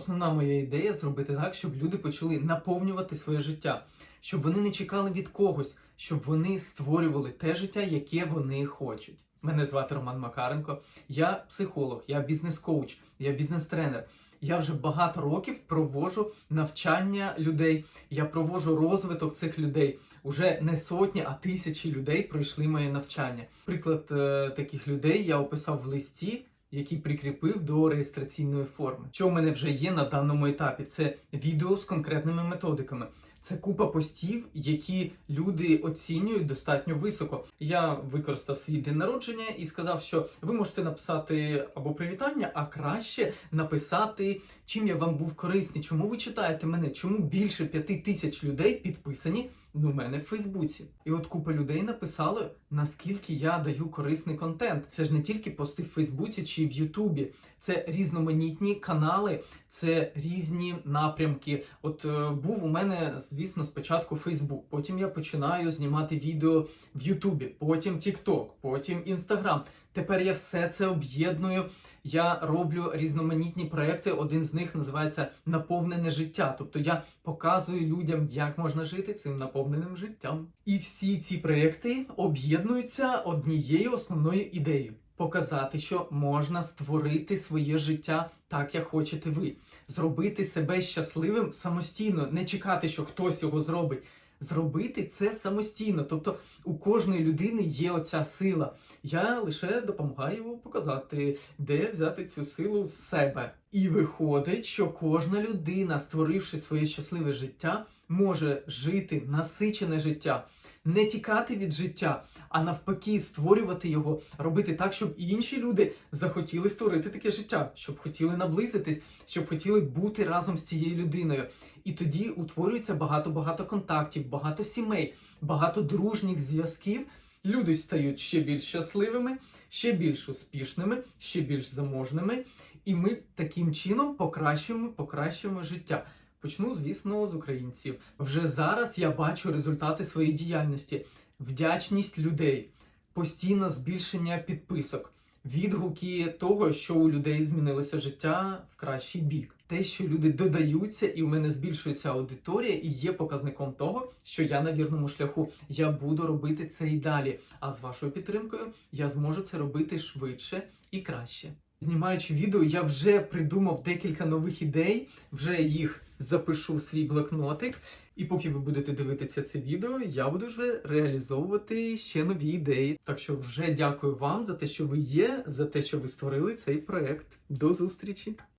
Основна моя ідея зробити так, щоб люди почали наповнювати своє життя, щоб вони не чекали від когось, щоб вони створювали те життя, яке вони хочуть. Мене звати Роман Макаренко. Я психолог, я бізнес-коуч, я бізнес-тренер. Я вже багато років проводжу навчання людей. Я проводжу розвиток цих людей. Уже не сотні, а тисячі людей пройшли моє навчання. Приклад е, таких людей я описав в листі, який прикріпив до реєстраційної форми. Що в мене вже є на даному етапі? Це відео з конкретними методиками. Це купа постів, які люди оцінюють достатньо високо. Я використав свій день народження і сказав, що ви можете написати або привітання, а краще написати, чим я вам був корисний, чому ви читаєте мене, чому більше п'яти тисяч людей підписані у мене в Фейсбуці. І от купа людей написали, наскільки я даю корисний контент. Це ж не тільки пости в Фейсбуці чи в Ютубі, це різноманітні канали, це різні напрямки. От е, був у мене, звісно, спочатку Фейсбук, потім я починаю знімати відео в Ютубі, потім Тікток, потім Інстаграм. Тепер я все це об'єдную. Я роблю різноманітні проекти. Один з них називається Наповнене життя. Тобто я показую людям, як можна жити цим наповненим життям. І всі ці проекти об'єднуються однією основною ідеєю. Показати, що можна створити своє життя так, як хочете ви, зробити себе щасливим самостійно, не чекати, що хтось його зробить. Зробити це самостійно, тобто у кожної людини є оця сила. Я лише допомагаю показати, де взяти цю силу з себе. І виходить, що кожна людина, створивши своє щасливе життя, може жити насичене життя, не тікати від життя, а навпаки, створювати його, робити так, щоб і інші люди захотіли створити таке життя, щоб хотіли наблизитись, щоб хотіли бути разом з цією людиною. І тоді утворюється багато-багато контактів, багато сімей, багато дружніх зв'язків. Люди стають ще більш щасливими, ще більш успішними, ще більш заможними. І ми таким чином покращуємо, покращуємо життя. Почну, звісно, з українців. Вже зараз я бачу результати своєї діяльності, вдячність людей, постійне збільшення підписок, відгуки того, що у людей змінилося життя в кращий бік. Те, що люди додаються, і в мене збільшується аудиторія, і є показником того, що я на вірному шляху. Я буду робити це і далі. А з вашою підтримкою я зможу це робити швидше і краще. Знімаючи відео, я вже придумав декілька нових ідей, вже їх запишу в свій блокнотик. І поки ви будете дивитися це відео, я буду вже реалізовувати ще нові ідеї. Так що вже дякую вам за те, що ви є, за те, що ви створили цей проект. До зустрічі!